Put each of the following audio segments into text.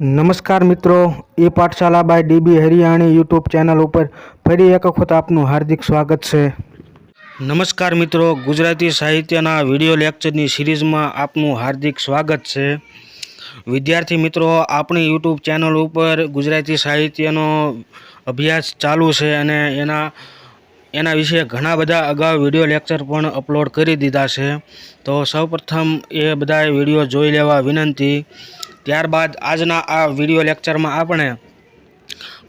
નમસ્કાર મિત્રો, E Pathshala by D B Hariyani YouTube channel ઉપર ફરી એક વખત આપનું હાર્દિક સ્વાગત છે. નમસ્કાર મિત્રો, ગુજરાતી સાહિત્યના વીડિયો લેક્ચરની સિરીઝમાં આપનું હાર્દિક સ્વાગત છે. વિદ્યાર્થી મિત્રો, આપણી યુટ્યુબ ચેનલ ઉપર ગુજરાતી સાહિત્યનો અભ્યાસ ચાલુ છે અને એના એના વિશે ઘણા બધા અગાઉ વીડિયો લેક્ચર પણ અપલોડ કરી દીધા છે. તો સૌપ્રથમ એ બધાએ વીડિયો જોઈ લેવા વિનંતી ત્યારબાદ આજના આ વીડિયો લેક્ચરમાં આપણે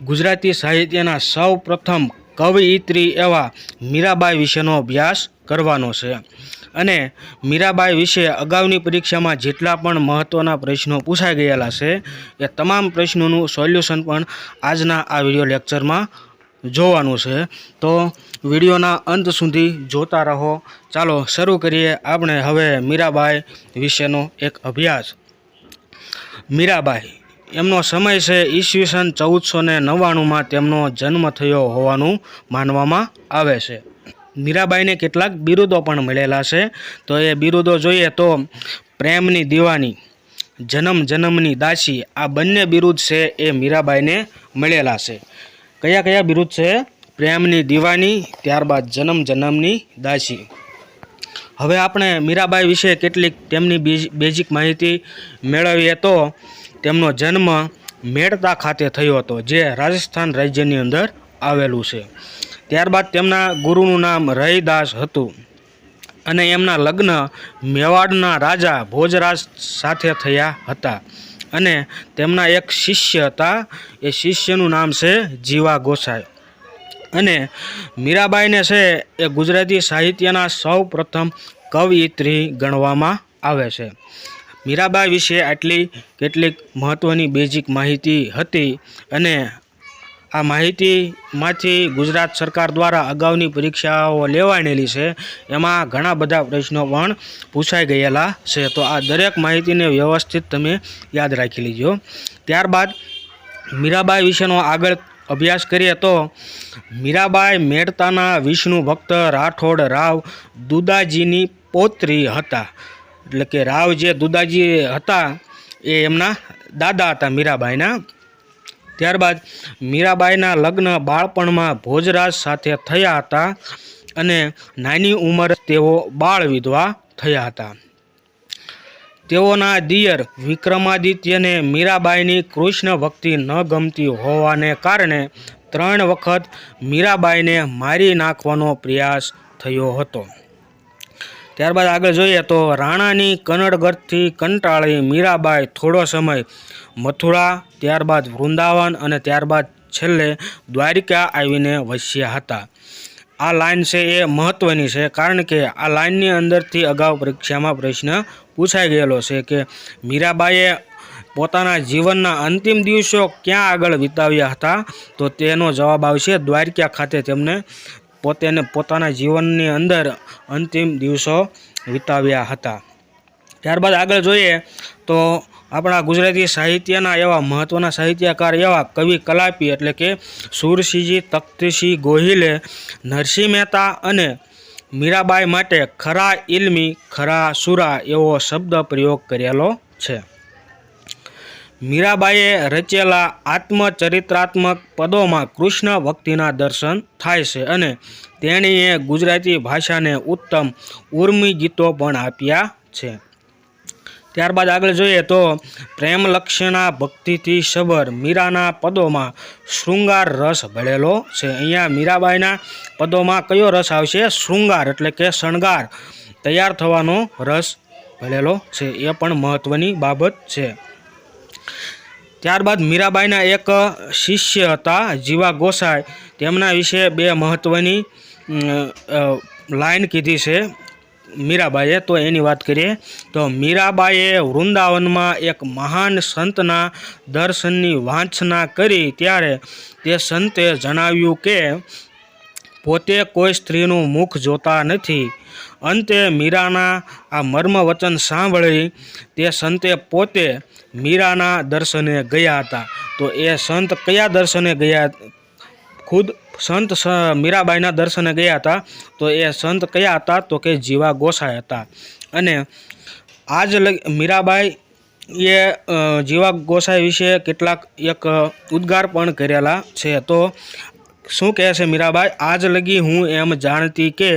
ગુજરાતી સાહિત્યના સૌ પ્રથમ કવયિત્રી એવા મીરાબાઈ વિશેનો અભ્યાસ કરવાનો છે. અને મીરાબાઈ વિશે અગાઉની પરીક્ષામાં જેટલા પણ મહત્ત્વના પ્રશ્નો પૂછાઈ ગયેલા છે, એ તમામ પ્રશ્નોનું સોલ્યુશન પણ આજના આ વીડિયો લેક્ચરમાં જોવાનું છે. તો વિડીયોના અંત સુધી જોતા રહો. ચાલો શરૂ કરીએ આપણે હવે મીરાબાઈ વિશેનો એક અભ્યાસ. મીરાબાઈ. એમનો સમય છે ઈસવીસન ચૌદસો ને નવ્વાણુંમાં તેમનો જન્મ થયો હોવાનું માનવામાં આવે છે. મીરાબાઈને કેટલાક બિરુદો પણ મળેલા છે. તો એ બિરુદો જોઈએ તો પ્રેમની દીવાની, જન્મ જન્મની દાસી, આ બંને બિરુદ છે એ મીરાબાઈને મળેલા છે. કયા કયા બિરુદ છે? પ્રેમની દીવાની, ત્યારબાદ જન્મ જન્મની દાસી. હવે આપણે મીરાબાઈ વિશે કેટલીક તેમની બેઝ- બેઝિક માહિતી મેળવીએ તો તેમનો જન્મ મેળતા ખાતે થયો હતો, જે રાજસ્થાન રાજ્યની અંદર આવેલું છે. ત્યારબાદ તેમના ગુરુનું નામ રહીદાસ હતું અને એમના લગ્ન મેવાડના રાજા ભોજરાજ સાથે થયા હતા અને તેમના એક શિષ્ય હતા, એ શિષ્યનું નામ છે જીવા ગોસાઈ. અને મીરાબાઈને છે એ ગુજરાતી સાહિત્યના સૌ પ્રથમ કવયિત્રી ગણવામાં આવે છે. મીરાબાઈ વિશે આટલી કેટલીક મહત્ત્વની બેઝિક માહિતી હતી અને આ માહિતીમાંથી ગુજરાત સરકાર દ્વારા અગાઉની પરીક્ષાઓ લેવાયેલી છે, એમાં ઘણા બધા પ્રશ્નો પણ પૂછાઈ ગયેલા છે. તો આ દરેક માહિતીને વ્યવસ્થિત તમે યાદ રાખી લીજો. ત્યારબાદ મીરાબાઈ વિશેનો આગળ અભ્યાસ કરીએ તો મીરાબાઈ મેળતાના વિષ્ણુ ભક્ત રાઠોડ રાવ દુદાજીની પૌત્રી હતા. એટલે કે રાવ જે દુદાજી હતા એ એમના દાદા હતા મીરાબાઈના. ત્યારબાદ મીરાબાઈના લગ્ન બાળપણમાં ભોજરાજ સાથે થયા હતા અને નાની ઉંમરે તેઓ બાળ વિધવા થયા હતા. તેઓના દિયર વિક્રમાદિત્યને મીરાબાઈની કૃષ્ણ ભક્તિ ન ગમતી હોવાને કારણે ત્રણ વખત મીરાબાઈને મારી નાખવાનો પ્રયાસ થયો હતો. ત્યારબાદ આગળ જોઈએ તો રાણાની કનડગઢથી કંટાળી મીરાબાઈ થોડો સમય મથુરા, ત્યારબાદ વૃંદાવન અને ત્યારબાદ છેલ્લે દ્વારિકા આવીને વસ્યા હતા. આ લાઈન છે એ મહત્ત્વની છે કારણ કે આ લાઈનની અંદરથી અગાઉ પરીક્ષામાં પ્રશ્ન પૂછાઈ ગયેલો છે કે મીરાબાઈએ પોતાના જીવનના અંતિમ દિવસો ક્યાં આગળ વિતાવ્યા હતા? તો તેનો જવાબ આવશે દ્વારકા ખાતે. તેમને પોતેને પોતાના જીવનની અંદર અંતિમ દિવસો વિતાવ્યા હતા. ત્યારબાદ આગળ જોઈએ તો આપણા ગુજરાતી સાહિત્યના એવા મહત્ત્વના સાહિત્યકાર એવા કવિ કલાપી એટલે કે સુરસિંહજી તખ્તસિંહ ગોહિલે, નરસિંહ મહેતા અને મીરાબાઈ માટે ખરા ઇલ્મી ખરા સુરા એવો શબ્દ પ્રયોગ કરેલો છે. મીરાબાઈએ રચેલા આત્મચરિત્રાત્મક પદોમાં કૃષ્ણ ભક્તિના દર્શન થાય છે અને તેણીએ ગુજરાતી ભાષાને ઉત્તમ ઉર્મી ગીતો પણ આપ્યા છે. ત્યારબાદ આગળ જોઈએ તો પ્રેમલક્ષણા ભક્તિથી સબર મીરાના પદોમાં શૃંગાર રસ ભળેલો છે. અહીંયા મીરાબાઈના પદોમાં કયો રસ આવશે? શૃંગાર એટલે કે શણગાર. તૈયાર થવાનો રસ ભળેલો છે. એ પણ મહત્ત્વની બાબત છે. ત્યારબાદ મીરાબાઈના એક શિષ્ય હતા જીવા ગોસાઈ. તેમના વિશે બે મહત્ત્વની લાઈન કીધી છે. મીરાબાઈએ, તો એની વાત કરીએ, તો મીરાબાઈએ વૃંદાવનમાં એક મહાન સંતના દર્શનની વાંચના કરી ત્યારે તે સંતે જણાવ્યું કે, પોતે કોઈ સ્ત્રીનું મુખ જોતા નથી. અંતે મીરાના આ મર્મ વચન સાંભળી તે સંતે પોતે મીરાના દર્શને ગયા હતા. તો એ સંત કયા દર્શને ગયા ખુદ સંત મીરાબાઈના દર્શને ગયા હતા. તો એ સંત કયા હતા? તો કે જીવા ગોસાઈ હતા. અને આજ મીરાબાઈ એ જીવા ગોસાઈ વિશે કેટલાક એક ઉદ્ગાર પણ કરેલા છે. તો શું કહે છે મીરાબાઈ? આજ લગી હું એમ જાણતી કે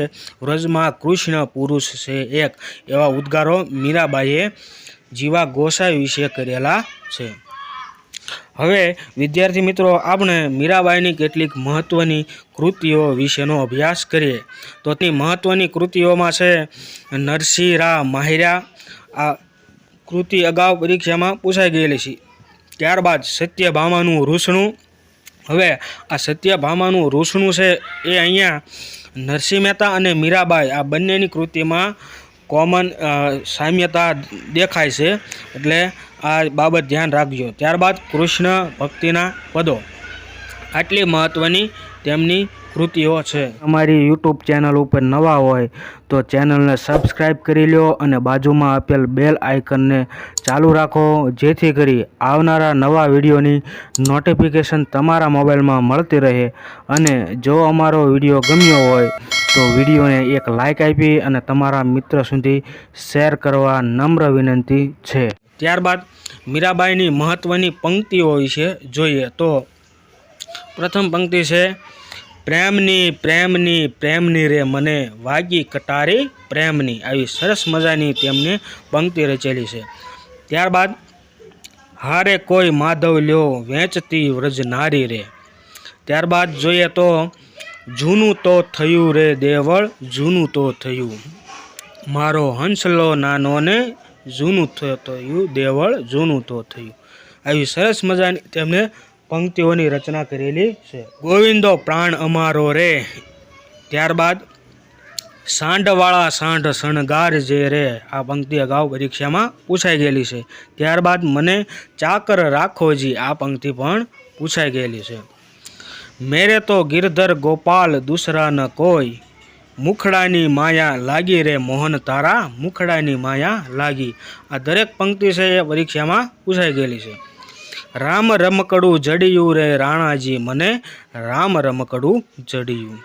વ્રજમાં કૃષ્ણ પુરુષ છે એક, એવા ઉદ્ગારો મીરાબાઈએ જીવા ગોસાઈ વિશે કરેલા છે. હવે, વિદ્યાર્થી મિત્રો, આપણે મીરાબાઈની કેટલીક મહત્ત્વની કૃતિઓ વિશેનો અભ્યાસ કરીએ. તો તે મહત્ત્વની કૃતિઓમાં છે નરસિંહ રા માહિરા. આ કૃતિ અગાઉ પરીક્ષામાં પૂછાઈ ગયેલી છે. ત્યારબાદ સત્યભામાનું રૂસણું. હવે, આ સત્યભામાનું રૂસણું છે, એ અહીંયા નરસિંહ મહેતા અને મીરાબાઈ, આ બંનેની કૃતિમાં કોમન સામ્યતા દેખાય છે. એટલે આ બાબત ધ્યાન રાખજો. ત્યારબાદ કૃષ્ણ ભક્તિના પદો. આટલી મહત્ત્વની તેમની કૃતિઓ છે. અમારી યુટ્યુબ ચેનલ ઉપર નવા હોય તો ચેનલને સબસ્ક્રાઈબ કરી લો અને બાજુમાં આપેલ બેલ આઇકનને ચાલુ રાખો, જેથી કરી આવનારા નવા વિડીયોની નોટિફિકેશન તમારા મોબાઈલમાં મળતી રહે. અને જો અમારો વીડિયો ગમ્યો હોય તો વિડીયોને એક લાઇક આપી અને તમારા મિત્ર સુધી શેર કરવા નમ્ર વિનંતી છે. ત્યારબાદ મીરાબાઈની મહત્ત્વની પંક્તિઓ વિશે જોઈએ તો. પ્રથમ પંક્તિ છે, પ્રેમની પ્રેમની પ્રેમની રે મને વાગી કટારી પ્રેમની. આવી સરસ મજાની તેમને પંક્તિ રચેલી છે. ત્યારબાદ, હારે કોઈ માધવ લ્યો વેચતી વ્રજ નારી રે. ત્યારબાદ જોઈએ તો, જૂનું તો થયું રે દેવળ, જૂનું તો થયું. મારો હંસલો નાનો ને જૂનું થયું દેવળ જૂનું તો થયું. આવી સરસ મજાની તેમણે પંક્તિઓની રચના કરેલી છે. ગોવિંદો પ્રાણ અમારો રે. ત્યારબાદ સાંઢવાળા સાંઢ શણગાર જે રે. આ પંક્તિ અગાઉ પરીક્ષામાં પૂછાઈ ગયેલી છે. ત્યારબાદ મને ચાકર રાખોજી આ પંક્તિ પણ પૂછાઈ ગયેલી છે. મેરે તો ગિરધર ગોપાલ દૂસરા ન કોઈ. મુખડાની માયા લાગી રે મોહન તારા, મુખડાની માયા લાગી. આ દરેક પંક્તિ છે એ પરીક્ષામાં પૂછાઈ ગયેલી છે. રામ રમકડું જડિયું રે રાણાજી મને, રામ રમકડું જડિયું.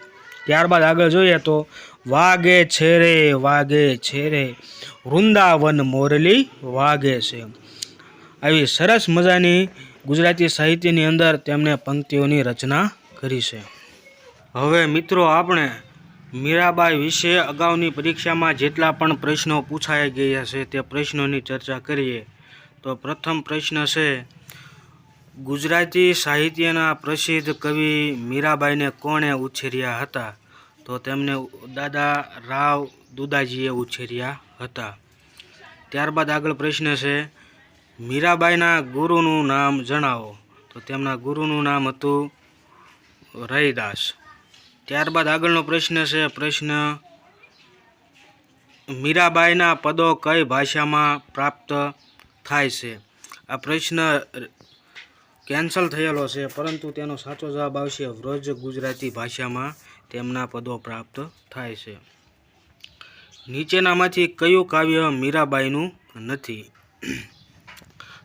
ત્યારબાદ આગળ જોઈએ તો, વાગે છે રે, વાગે છે રે. વૃંદાવન મોરલી વાગે છે. આવી સરસ મજાની ગુજરાતી સાહિત્યની અંદર તેમણે પંક્તિઓની રચના કરી છે. હવે મિત્રો આપણે મીરાબાઈ વિશે અગાઉની પરીક્ષામાં જેટલા પણ પ્રશ્નો પૂછાઈ ગયા છે તે પ્રશ્નોની ચર્ચા કરીએ. તો પ્રથમ પ્રશ્ન છે, ગુજરાતી સાહિત્યના પ્રસિદ્ધ કવિ મીરાબાઈને કોણે ઉછેર્યા હતા? તો તેમને દાદા રાવ દુદાજીએ ઉછેર્યા હતા. ત્યારબાદ આગળ પ્રશ્ન છે, મીરાબાઈના ગુરુનું નામ જણાવો. તો તેમના ગુરુનું નામ હતું રૈદાસ. ત્યારબાદ આગળનો પ્રશ્ન છે, પ્રશ્ન મીરાબાઈના પદો કઈ ભાષામાં પ્રાપ્ત થાય છે? આ પ્રશ્ન કેન્સલ થયેલો છે, પરંતુ તેનો સાચો જવાબ આવશે વ્રજ ગુજરાતી ભાષામાં તેમના પદો પ્રાપ્ત થાય છે. નીચેનામાંથી કયું કાવ્ય મીરાબાઈનું નથી?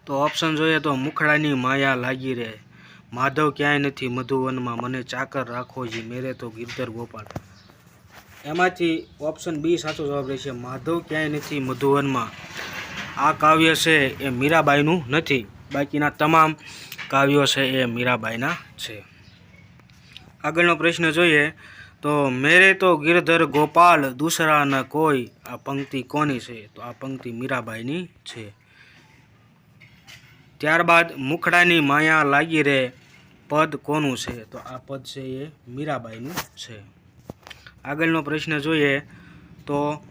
તો ઓપ્શન જોઈએ તો મુખડાની માયા લાગી રે માધવ ક્યાંય નથી, મધુવનમાં મને ચાકર રાખો જી, મેરે તો ગિરધર ગોપાલ. એમાંથી ઓપ્શન બી સાચો જવાબ રહેશે, માધવ ક્યાંય નથી, મધુવનમાં. આ કાવ્ય છે એ મીરાબાઈનું નથી, બાકીના તમામ કાવ્યો છે એ મીરાબાઈના છે. આગળનો પ્રશ્ન જોઈએ તો, મેરે તો ગિરધર ગોપાલ દૂસરા કોઈ, આ પંક્તિ કોની છે? તો આ પંક્તિ મીરાબાઈની છે. ત્યારબાદ મુખડાની માયા લાગી રે પદ કોનું છે? તો આ પદ છે એ મીરાબાઈનું છે. આગળનો પ્રશ્ન જોઈએ તો,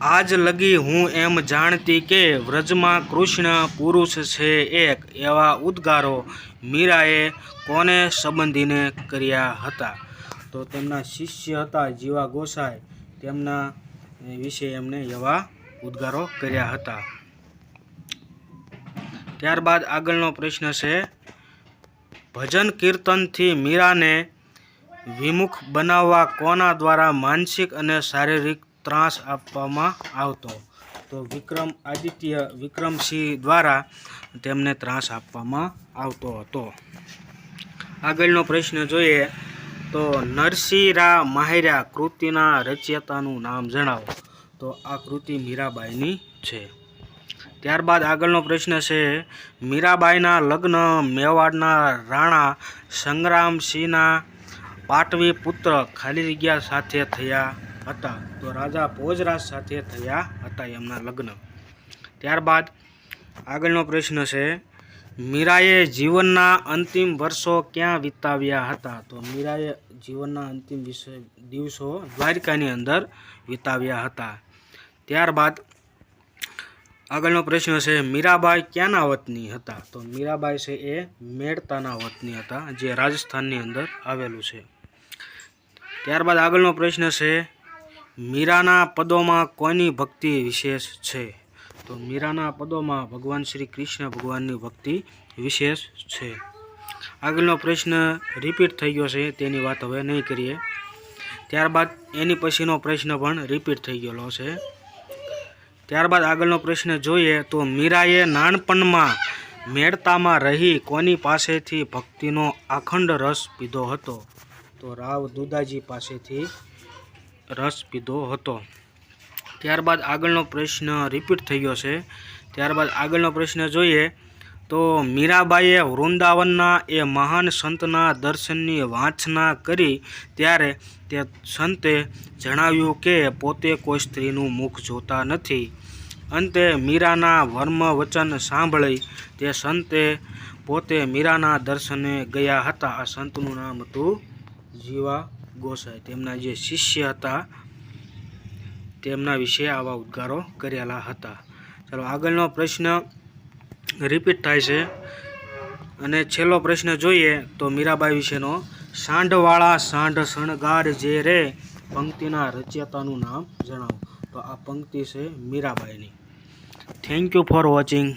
આજ લગી હું એમ જાણતી કે વ્રજમાં કૃષ્ણ પુરુષ છે એક, એવા ઉદ્ગારો મીરાએ કોને સંબંધીને કર્યા હતા? તો તેમના શિષ્ય હતા જીવા ગોસાઈ. તેમના વિશે એમને એવા ઉદ્ગારો કર્યા હતા. ત્યારબાદ આગળનો પ્રશ્ન છે ભજન કીર્તનથી મીરાને વિમુખ બનાવવા કોના દ્વારા માનસિક અને શારીરિક ત્રાસ આપવામાં આવતો? તો વિક્રમ આદિત્ય વિક્રમસિંહ દ્વારા તેમને ત્રાસ આપવામાં આવતો હતો. આગળનો પ્રશ્ન જોઈએ તો નરસિંહરા માહિરા કૃતિના રચયતાનું નામ જણાવો. તો આ કૃતિ મીરાબાઈની છે. ત્યારબાદ આગળનો પ્રશ્ન છે, મીરાબાઈના લગ્ન મેવાડના રાણા સંગ્રામસિંહના પાટવી પુત્ર ખાલી જગ્યા સાથે થયા હતા. તો રાજા ભોજરાજ સાથે થયા હતા એમના લગ્ન. ત્યારબાદ આગળનો પ્રશ્ન છે, મીરાએ જીવનના અંતિમ વર્ષો ક્યાં વિતાવ્યા હતા? તો મીરાએ જીવનના અંતિમ દિવસો દ્વારકાની અંદર વિતાવ્યા હતા. ત્યારબાદ આગળનો પ્રશ્ન છે, મીરાબાઈ ક્યાંના વતની હતા? તો મીરાબાઈ છે એ મેડતાના વતની હતા, જે રાજસ્થાનની અંદર આવેલું છે. ત્યારબાદ આગળનો પ્રશ્ન છે, મીરાના પદોમાં કોની ભક્તિ વિશેષ છે? તો મીરાના પદોમાં ભગવાન શ્રી કૃષ્ણ ભગવાનની ભક્તિ વિશેષ છે. આગળનો પ્રશ્ન રિપીટ થઈ ગયો છે, તેની વાત હવે નહીં કરીએ. ત્યારબાદ એની પછીનો પ્રશ્ન પણ રિપીટ થઈ ગયેલો છે. ત્યારબાદ આગળનો પ્રશ્ન જોઈએ તો મીરાએ નાનપણમાં મેળતામાં રહી કોની પાસેથી ભક્તિનો આખંડ રસ પીધો હતો? તો રાવ દુદાજી પાસેથી રસ પીધો હતો. ત્યારબાદ આગળનો પ્રશ્ન રિપીટ થઈ ગયો છે. ત્યારબાદ આગળનો પ્રશ્ન જોઈએ તો મીરાબાઈએ વૃંદાવનના એ મહાન સંતના દર્શનની વાંચના કરી ત્યારે તે સંતે જણાવ્યું કે પોતે કોઈ સ્ત્રીનું મુખ જોતા નથી. અંતે મીરાના વર્મ વચન સાંભળી તે સંતે પોતે મીરાના દર્શને ગયા હતા. આ સંતનું નામ હતું જીવા ગોસાઈ. તેમના જે શિષ્ય હતા તેમના વિશે આવા ઉદ્ગારો કરેલા હતા. ચાલો આગળનો પ્રશ્ન રિપીટ થાય છે. અને છેલ્લો પ્રશ્ન જોઈએ તો મીરાબાઈ વિશેનો, સાંઢવાળા સાંઢ શણગાર જે રે, પંક્તિના રચયતાનું નામ જણાવો. તો આ પંક્તિ છે મીરાબાઈની. Thank you for watching